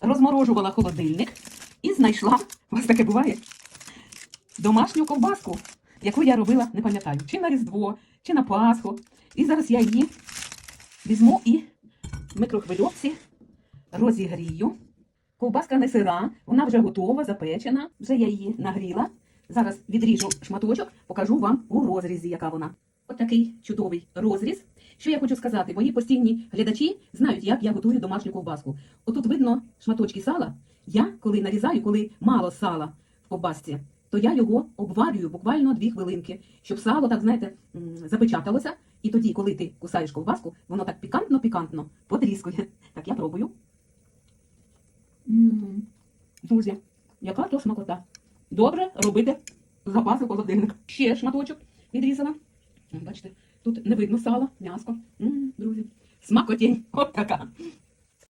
розморожувала холодильник і знайшла, у вас таке буває, домашню ковбаску, яку я робила, не пам'ятаю, чи на Різдво, чи на Пасху. І зараз я її візьму і в микрохвильовці розігрію. Ковбаска не сира, вона вже готова, запечена. Вже я її нагріла. Зараз відріжу шматочок, покажу вам у розрізі, яка вона. Отакий чудовий розріз. Що я хочу сказати, мої постійні глядачі знають, як я готую домашню ковбаску. Отут видно шматочки сала. Я, коли нарізаю, коли мало сала в ковбасці, то я його обварюю буквально дві хвилинки, щоб сало, так знаєте, запечаталося. І тоді, коли ти кусаєш ковбаску, воно так пікантно-пікантно потріскує. Так я пробую. Друзі, яка то смакота. Добре робити запаси в холодильник. Ще шматочок відрізала. М, Бачите, тут не видно сала, м'яско. М, Друзі, смакотінь. От така.